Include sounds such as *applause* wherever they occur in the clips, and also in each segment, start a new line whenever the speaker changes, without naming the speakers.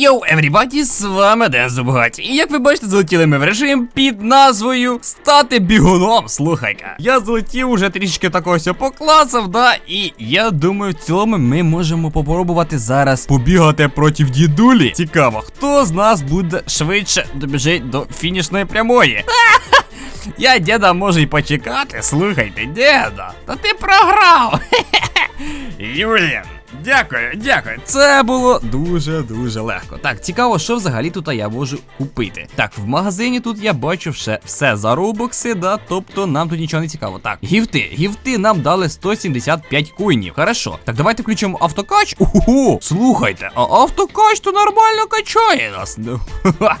Йоу, everybody, з вами Ден Зубгаті. І як ви бачите, залетіли ми в режим під назвою Стати бігуном. Слухай-ка. Я залетів уже трішки такого сьо поклацав, да, і я думаю, в цілому ми можемо попробувати зараз побігати проти дідулі. Цікаво, хто з нас буде швидше добіжить до фінішної прямої. *laughs* Я діда можу й почекати. Слухайте, діда, та ти програв. *laughs* Юлін. Дякую, дякую. Це було дуже-дуже легко. Так, цікаво, що взагалі тут я можу купити. Так, в магазині тут я бачу все, все за робокси, да, тобто нам тут нічого не цікаво. Так, гіфти, гіфти нам дали 175 коїнів. Хорошо. Так, давайте включимо автокач. Ого, слухайте, а автокач то нормально качає нас. *laughs*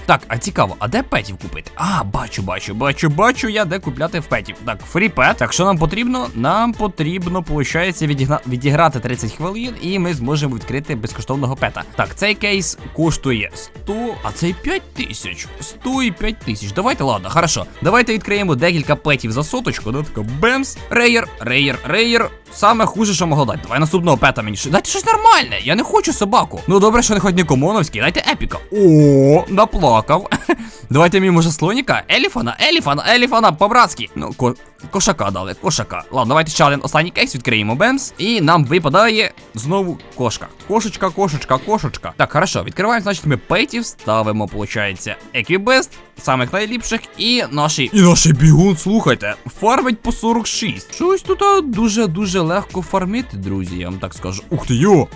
Так, а цікаво, а де петів купити? А, бачу, бачу, бачу, бачу я де купляти в петів. Так, фріпет. Так, що нам потрібно? Нам потрібно, виходить, відігна... відіграти 30 хвилин, і ми зможемо відкрити безкоштовного пета. Так, цей кейс коштує 100, а цей 5 тисяч. 100 і 5 тисяч. Давайте, ладно, хорошо. Давайте відкриємо декілька петів за соточку. Да, така бемс. Рейер, рейер, рейер. Саме хуже, що могло дати. Давай наступного пета мені. Дайте щось нормальне. Я не хочу собаку. Ну добре, що не хоч не комоновський. Дайте епіка. О, наплакав. *laughs* Давайте мені може слоніка. Еліфана, еліфана, еліфана, по-братськи. Ну, ко кошака дали, кошака. Ладно, давайте ще один останній кейс відкриємо бемс. І нам випадає знову кошка. Кошечка, кошечка, кошечка. Так, хорошо, відкриваємо, значить, ми пейтів ставимо, виходить, еквібест, самих найліпших, і наші. І наш бігун, слухайте, фармить по 46. Щось тут дуже-дуже легко фармити, друзі, я вам так скажу. Ух ти йо!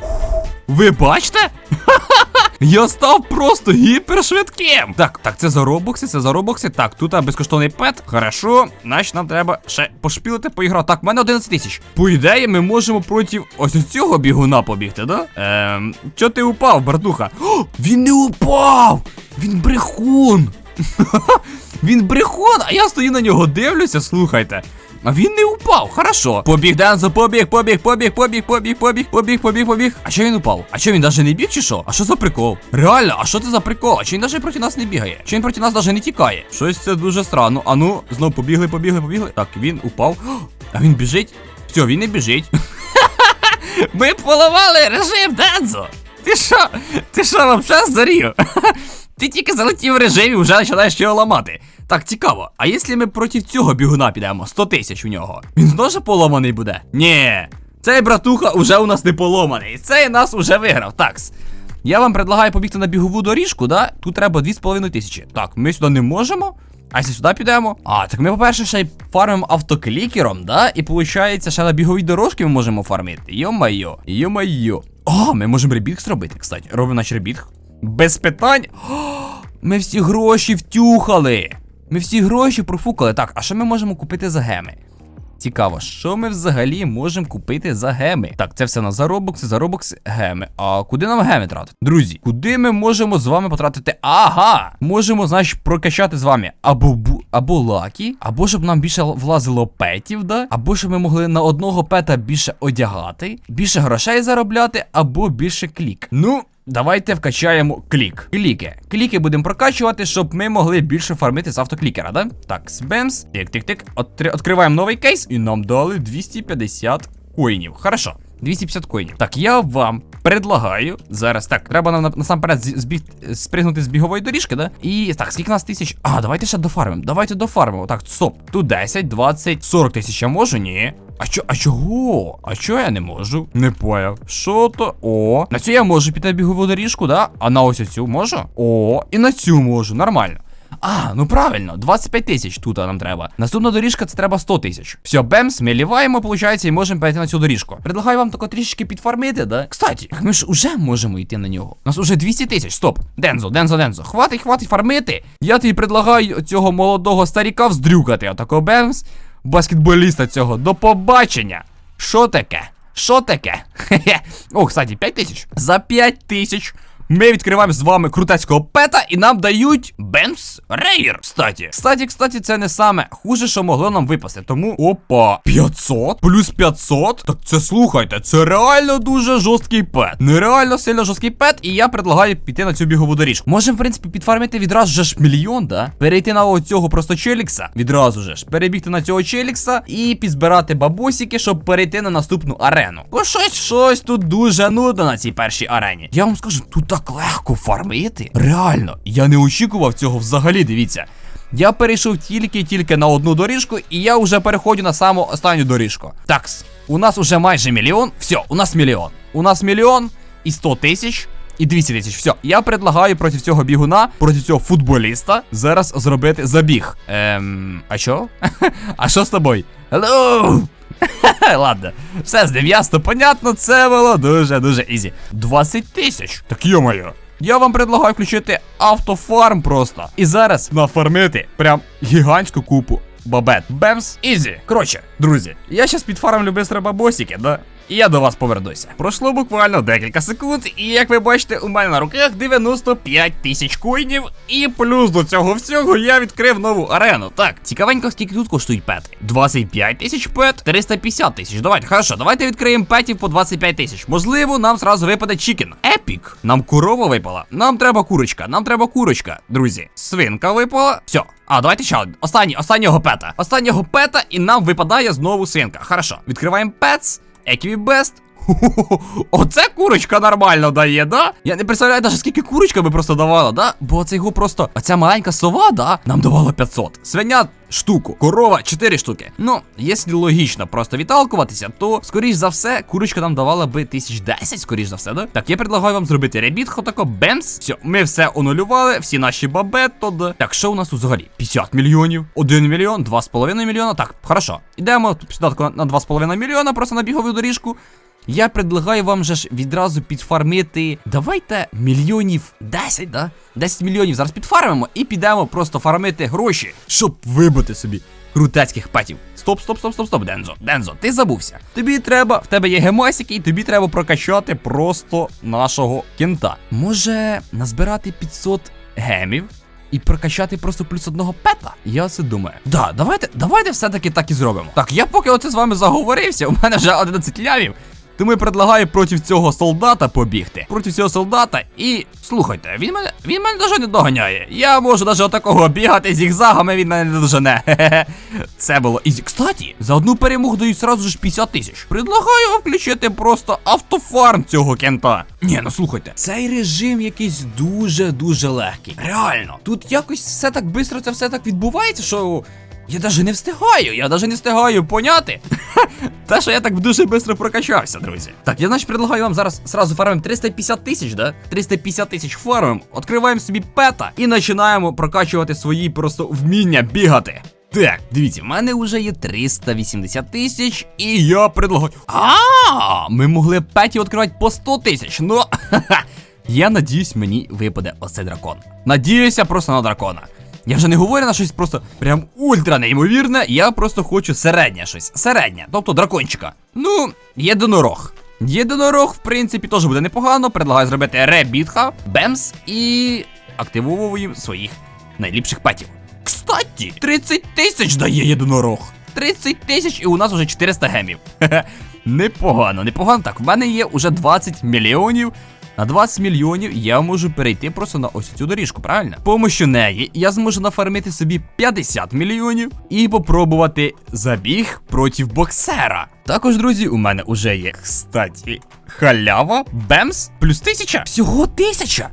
Ви бачите? *laughs* Я став просто гіпершвидким. Так, так, це за робокси, це за робокси. Так, тут безкоштовний пет. Хорошо. Значить, нам треба ще пошпілити поіграти. Так, в мене 11 тисяч. По ідеї, ми можемо проти ось цього бігуна побігти, да? Ем, чо ти упав, братуха? О, *gasps* він не упав! Він брехун! *laughs* Він брехун, а я стою на нього дивлюся, слухайте. А він не упав, хорошо. Побіг, Дензо, побіг, побіг, побіг, побіг, побіг, побіг, побіг, побіг, побіг. А що він упав? А що він навіть не біг чи що? А що за прикол? Реально, а що це за прикол? А чи він навіть проти нас не бігає? Чи він проти нас навіть не тікає? Щось це дуже странно. А ну, знов побігли, побігли, побігли. Так, він упав. *gasps* А він біжить? Все, він не біжить. *laughs* Ми поламали режим, Дензо. Ти що? Ти що, вообще здурів? *laughs* Ти тільки залетів в режим і вже починаєш його ламати. Так, цікаво, а якщо ми проти цього бігуна підемо, 100 тисяч у нього, він теж поломаний буде? Ні. Цей братуха уже у нас не поломаний. Цей нас уже виграв. Такс. Я вам предлагаю побігти на бігову доріжку, да? Тут треба 2,5 тисячі. Так, ми сюди не можемо. А якщо сюди підемо? А, так ми, по-перше, ще й фармимо автоклікером, да? І виходить, ще на біговій дорожці ми можемо фармити. Йо-майо, йо-майо. О, ми можемо ребітк зробити, кстати. Робимо наш ребітк. Без питань. О, ми всі гроші втюхали. Ми всі гроші профукали. Так, а що ми можемо купити за геми? Цікаво, що ми взагалі можемо купити за геми? Так, це все на заробокси, заробокси, геми. А куди нам геми тратити? Друзі, куди ми можемо з вами потратити? Ага! Можемо, значить, прокачати з вами або або лакі, або щоб нам більше влазило петів, да? Або щоб ми могли на одного пета більше одягати, більше грошей заробляти, або більше клік. Ну. Давайте вкачаємо клік. Кліки. Кліки будемо прокачувати, щоб ми могли більше фармити з автоклікера, да? Так, спемс. Тик-тик-тик. Відкриваємо новий кейс і нам дали 250 коїнів. Хорошо. 250 коїнів. Так, я вам предлагаю зараз. Так, треба нам насамперед збіг, спригнути з бігової доріжки, да? І так, скільки нас тисяч? А, давайте ще дофармимо. Давайте дофармимо. Так, стоп. Тут 10, 20, 40 тисяч я можу? Ні. А що, а чого? А чого я не можу? Не поняв. Що то? О, на цю я можу піти бігову доріжку, да? А на ось цю можу? О, і на цю можу, нормально. А, ну правильно, 25 тисяч тут нам треба. Наступна доріжка це треба 100 тисяч. Все, бемс, ми ліваємо, виходить, і можемо перейти на цю доріжку. Предлагаю вам тако трішечки підфармити, да? Кстати, ми ж уже можемо йти на нього. У нас уже 200 тисяч. Стоп. Дензо, Дензо, Дензо. Хватить, хватить фармити. Я тобі предлагаю цього молодого старіка вздрюкати. Отако бемс. Баскетболіста цього. До побачення. Що таке? Що таке? *laughs* Хе-хе. О, кстати, 5 тисяч. За 5 тисяч ми відкриваємо з вами крутецького пета і нам дають Бенс Рейер. Кстати. Кстати, кстати, це не саме хуже, що могло нам випасти. Тому опа, 500 плюс 500. Так це слухайте, це реально дуже жорсткий пет. Нереально сильно жорсткий пет, і я предлагаю піти на цю бігову доріжку. Можемо, в принципі, підфармити відразу же ж мільйон, да? Перейти на оцього просто челікса. Відразу же ж. Перебігти на цього челікса і підзбирати бабусики, щоб перейти на наступну арену. Бо щось, щось тут дуже нудно на цій першій арені. Я вам скажу, тут так так легко фармити. Реально, я не очікував цього взагалі, дивіться. Я перейшов тільки-тільки на одну доріжку, і я вже переходжу на саму останню доріжку. Такс, у нас уже майже мільйон. Все, у нас мільйон. У нас мільйон і 100 тисяч. І 200 тисяч. Все, я предлагаю проти цього бігуна, проти цього футболіста зараз зробити забіг. Ем, а що? *laughs* а що з тобою? Hello! *laughs* Ладно, все з ним ясно, понятно, це було дуже-дуже ізі. 20 тисяч. Так йо-моє. Я вам предлагаю включити автофарм просто. І зараз нафармити прям гігантську купу бабет. Бемс, ізі. Коротше, друзі, я щас підфармлю бистро бабосики, да? І я до вас повернуся. Пройшло буквально декілька секунд, і як ви бачите, у мене на руках 95 тисяч коїнів. І плюс до цього всього я відкрив нову арену. Так, цікавенько, скільки тут коштують пети. 25 тисяч пет, 350 тисяч. Давайте, хорошо, давайте відкриємо петів по 25 тисяч. Можливо, нам зразу випаде чікен. Епік. Нам корова випала. Нам треба курочка, нам треба курочка, друзі. Свинка випала. Все. А, давайте ще один. Останній, останнього пета. Останнього пета, і нам випадає знову свинка. Хорошо. Відкриваємо Эквибест петс. Еквібест. Оце курочка нормально дає, да? Я не представляю навіть скільки курочка би просто давала, да? Бо це його просто. Оця маленька сова, да, нам давала 500. Свиня штуку, корова 4 штуки. Ну, якщо логічно просто відталкуватися, то скоріш за все, курочка нам давала би 1010, скоріш за все, да? Так, я предлагаю вам зробити ребіт, отако, бемс. Все, ми все онулювали, всі наші бабетод. Так, що у нас тут взагалі? 50 мільйонів, 1 мільйон, 2,5 мільйона. Так, хорошо. Ідемо сюди на 2,5 мільйона, просто на бігову доріжку. Я предлагаю вам же ж відразу підфармити. Давайте мільйонів 10, да? 10 мільйонів зараз підфармимо і підемо просто фармити гроші, щоб вибити собі крутецьких петів. Стоп, стоп, стоп, стоп, стоп, Дензо. Дензо, ти забувся. Тобі треба, в тебе є гемасики, і тобі треба прокачати просто нашого кента. Може назбирати 500 гемів? І прокачати просто плюс одного пета? Я це думаю. Да, давайте, давайте все-таки так і зробимо. Так, я поки оце з вами заговорився, у мене вже 11 лямів. Тому я предлагаю проти цього солдата побігти. Проти цього солдата. І слухайте, він мене він мене даже не доганяє. Я можу навіть отакого бігати зігзагами, він мене не дожене. *laughs* Це було ізі. Кстати, за одну перемогу дають сразу ж 50 тисяч. Предлагаю включити просто автофарм цього кента. Ні, ну слухайте, цей режим якийсь дуже-дуже легкий. Реально, тут якось все так швидко, це все так відбувається, що. Я даже не встигаю, я даже не встигаю поняти. *laughs* Те, що я так дуже швидко прокачався, друзі. Так, я значить предлагаю вам зараз сразу фармим 350 тисяч, да? 350 тисяч фармим, відкриваємо собі пета і починаємо прокачувати свої просто вміння бігати. Так, дивіться, в мене вже є 380 тисяч, і я предлагаю. А, ми могли петі відкривати по 100 тисяч. Ну, *laughs* я надіюсь, мені випаде оцей дракон. Надіюся просто на дракона. Я вже не говорю на щось просто прям ультра неймовірне, я просто хочу середнє щось. Середнє, тобто дракончика. Ну, єдинорог. Єдинорог, в принципі, теж буде непогано. Предлагаю зробити ребітха, бемс і активовуємо своїх найліпших петів. Кстати, 30 тисяч дає єдинорог. 30 тисяч і у нас вже 400 гемів. *laughs* Непогано, непогано. Так, в мене є уже 20 мільйонів. На 20 мільйонів я можу перейти просто на ось цю доріжку, правильно? Помощю неї я зможу нафармити собі 50 мільйонів і попробувати забіг проти боксера. Також, друзі, у мене уже є, кстати, халява, бемс, плюс тисяча. Всього тисяча.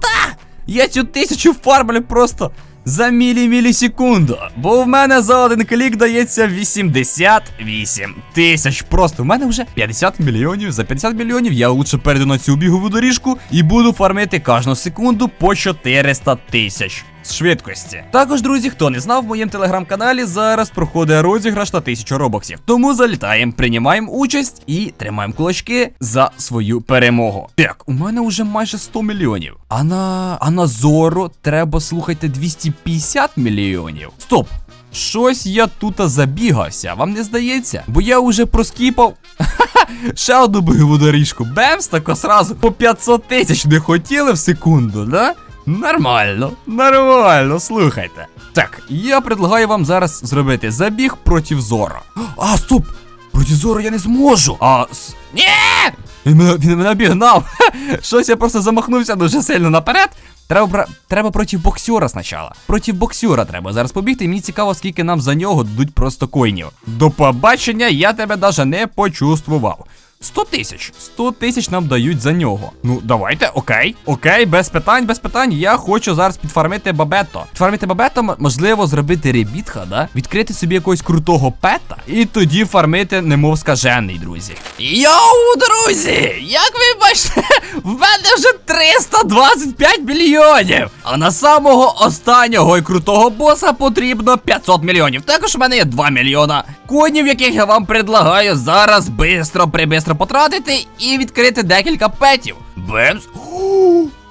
Та! Я цю тисячу фармлю просто за мілі-мілісекунду. Бо в мене за один клік дається 88 тисяч. Просто в мене вже 50 мільйонів. За 50 мільйонів я лучше перейду на цю бігову доріжку і буду фармити кожну секунду по 400 тисяч. Швидкості. Також, друзі, хто не знав, в моєму телеграм-каналі зараз проходить розіграш на 1000 робоксів. Тому залітаємо, приймаємо участь і тримаємо кулачки за свою перемогу. Так, у мене вже майже 100 мільйонів. А на а на Зоро треба, слухайте, 250 мільйонів. Стоп! Щось я тут забігався, вам не здається? Бо я уже проскіпав *laughs* ще одну бигову доріжку. Бемс, тако сразу по 500 тисяч не хотіли в секунду, да? Нормально, нормально, слухайте. Так, я предлагаю вам зараз зробити забіг проти Зора. А, стоп! Проти Зора я не зможу. А. С... Ні! Він мене, він мене обігнав. *laughs* Щось я просто замахнувся дуже сильно наперед. Треба треба проти боксера спочатку. Проти боксера треба зараз побігти, і мені цікаво, скільки нам за нього дадуть просто коїнів. До побачення, я тебе даже не почувствував. 100 тисяч. 100 тисяч нам дають за нього. Ну, давайте, окей. Окей, без питань, без питань. Я хочу зараз підфармити бабето. Підфармити бабето, можливо, зробити ребітха, да? Відкрити собі якогось крутого пета і тоді фармити, немов скажений, друзі. Йоу, друзі! Як ви бачите, в мене вже 325 мільйонів. А на самого останнього і крутого боса потрібно 500 мільйонів. Також в мене є 2 мільйона конів, яких я вам предлагаю зараз бистро прибистро потратити і відкрити декілька петів. Бемс.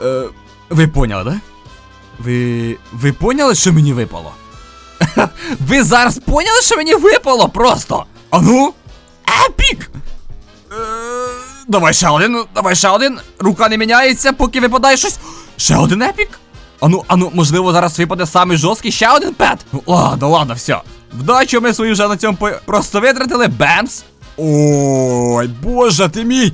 Е, ви поняли, да? Ви. Ви поняли, що мені випало? *laughs* Ви зараз поняли, що мені випало просто? Ану? Епік! Е, Давай ще один, давай ще один. Рука не міняється, поки випадає щось. Ще один епік? Ану, ану, можливо, зараз випаде самий жорсткий ще один пет. Ну, ладно, ладно, все. Вдачу ми свою вже на цьому по- просто витратили. Бемс. Ой, боже ти мій.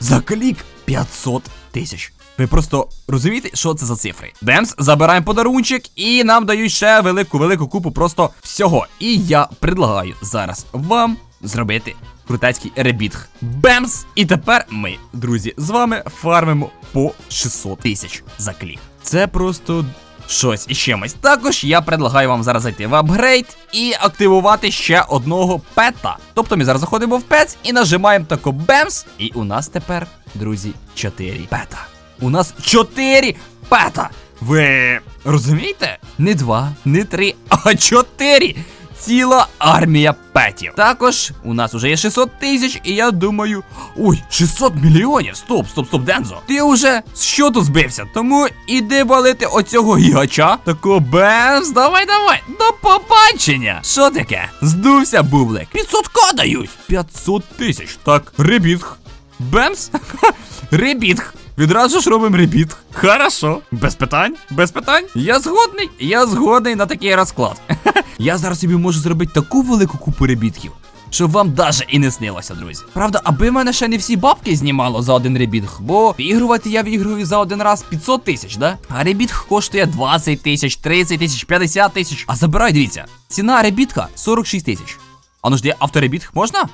За клік 500 тисяч. Ви просто розумієте, що це за цифри? Демс, забираємо подарунчик, і нам дають ще велику велику купу просто всього. І я предлагаю зараз вам зробити крутецький ребітг. Бемс! І тепер ми, друзі, з вами фармимо по 600 тисяч за клік. Це просто щось і чимось. Також я предлагаю вам зараз зайти в апгрейд і активувати ще одного пета. Тобто ми зараз заходимо в пец і нажимаємо тако бемс. І у нас тепер, друзі, 4 пета. У нас 4 пета. Ви розумієте? Не два, не три, а чотири. Ціла армія петів. Також у нас уже є 600 тисяч, і я думаю. Ой, 600 мільйонів! Стоп, стоп, стоп, Дензо. Ти уже з щоту збився. Тому іди валити оцього гігача. Тако бемс, давай, давай. До побачення. Що таке? Здувся бублик. 500к дають. 500 тисяч. Так, ребітх. Бемс? *laughs* Ребітх. Відразу ж робимо ребіт. Хорошо. Без питань? Без питань? Я згодний. Я згодний на такий розклад. *laughs* Я зараз собі можу зробити таку велику купу ребітків. Щоб вам даже і не снилося, друзі. Правда, аби мене ще не всі бабки знімало за один ребітг, бо ігрувати я віграю за один раз 500 тисяч, да? А ребітг коштує 20 тисяч, 30 тисяч, 50 тисяч. А забирай, дивіться, ціна ребітка 46 тисяч. А ну ж, де авторебітг можна?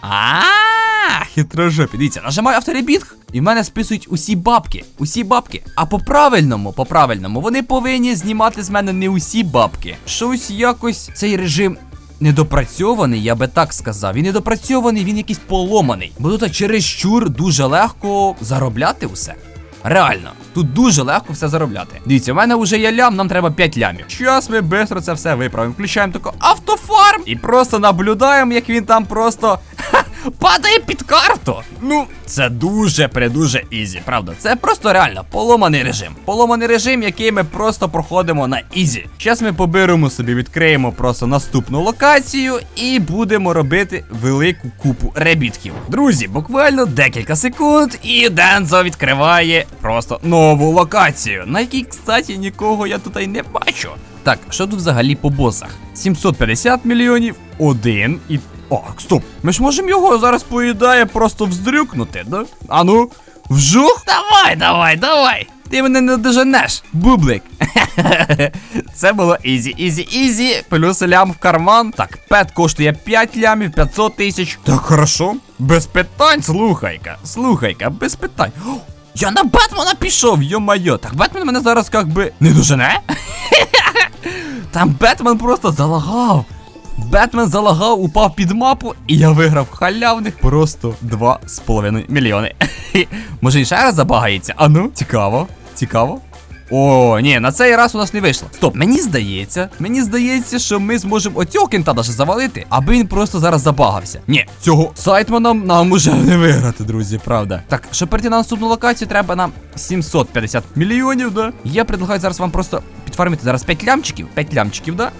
А, хитрожопі. Дивіться, нажимаю авторебітг, і в мене списують усі бабки. Усі бабки. А по правильному, по правильному, вони повинні знімати з мене не усі бабки. Щось якось цей режим. Недопрацьований, я би так сказав. Він недопрацьований, він якийсь поломаний. Бо тут чересчур дуже легко заробляти усе. Реально, тут дуже легко все заробляти. Дивіться, у мене вже є лям, нам треба 5 лямів. Щас ми швидко це все виправимо. Включаємо тако автофарм і просто наблюдаємо, як він там просто ха, падає під карту. Ну, це дуже придуже ізі, правда. Це просто реально поломаний режим. Поломаний режим, який ми просто проходимо на ізі. Зараз ми поберемо собі, відкриємо просто наступну локацію і будемо робити велику купу ребітків. Друзі, буквально декілька секунд, і Дензо відкриває просто нову локацію, на якій, кстати, нікого я тут не бачу. Так, що тут взагалі по босах? 750 мільйонів, один і. О, стоп. Ми ж можемо його зараз поїдає просто вздрюкнути, да? Ану, вжух? Давай, давай, давай. Ти мене не доженеш, бублик. *laughs* Це було ізі, ізі, ізі. Плюс лям в карман. Так, пет коштує 5 лямів, 500 тисяч. Так, хорошо. Без питань, слухайка. Слухайка, без питань. О, я на Бетмена пішов, йо-майо. Так Бетмен мене зараз як би не дожене? *laughs* Там Бетмен просто залагав. Бетмен залагав, упав під мапу, і я виграв халявних просто 2,5 мільйони. *laughs* Може і ще раз забагається? А ну, цікаво, цікаво. О, ні, на цей раз у нас не вийшло. Стоп, мені здається, мені здається, що ми зможемо оцього кента даже завалити, аби він просто зараз забагався. Ні, цього сайтманом нам уже *laughs* не виграти, друзі, правда. Так, щоб перейти на наступну локацію, треба нам 750 мільйонів, да? Я предлагаю зараз вам просто підфармити зараз 5 лямчиків, 5 лямчиків, да?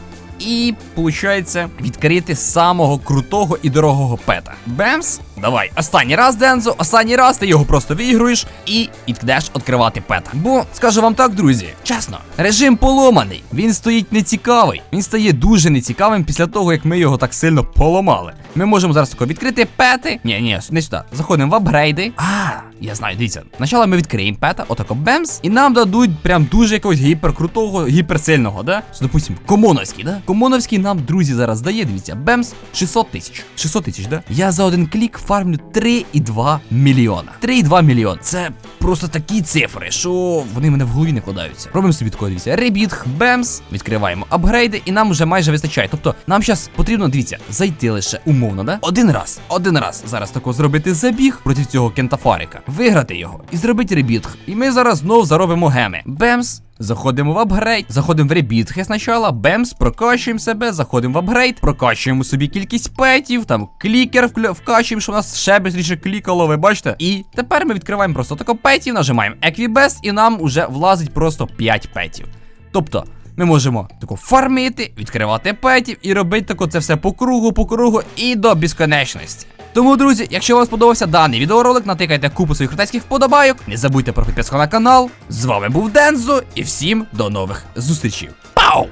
І виходить відкрити самого крутого і дорогого пета. Бемс, давай, останній раз, Дензо, останній раз ти його просто виігруєш і йдеш відкривати пета. Бо скажу вам так, друзі, чесно, режим поломаний. Він стоїть нецікавий. Він стає дуже нецікавим після того, як ми його так сильно поламали. Ми можемо зараз тако відкрити пети. Ні, ні, не сюди. Заходимо в апгрейди. А, Я знаю, дивіться. Спочатку ми відкриємо пета, отако бемс, і нам дадуть прям дуже якогось гіперкрутого, гіперсильного, да? Допустим, Комоновський, да? Комоновський нам, друзі, зараз дає, дивіться, бемс 600 тисяч. 600 тисяч, да? Я за один клік фармлю 3,2 мільйона. 3,2 мільйон. Це просто такі цифри, що вони мене в голові не вкладаються. Робимо собі такого, дивіться. Ребітг, бемс, відкриваємо апгрейди, і нам вже майже вистачає. Тобто, нам зараз потрібно, дивіться, зайти лише умовно, да? Один раз, один раз зараз тако зробити забіг проти цього кентафарика, виграти його і зробити ребітг. І ми зараз знов заробимо геми. Бемс. Заходимо в апгрейд, заходимо в ребітхи спочатку, бемс, прокачуємо себе, заходимо в апгрейд, прокачуємо собі кількість петів, там клікер вкачуємо, що у нас ще бистріше клікало, ви бачите. І тепер ми відкриваємо просто тако петів, нажимаємо Equibest, і нам уже влазить просто 5 петів. Тобто. Ми можемо тако фармити, відкривати петів і робити тако це все по кругу, по кругу і до безконечності. Тому, друзі, якщо вам сподобався даний відеоролик, натикайте купу своїх крутецьких вподобайок. Не забудьте про підписку на канал. З вами був Дензо, і всім до нових зустрічей. Пау!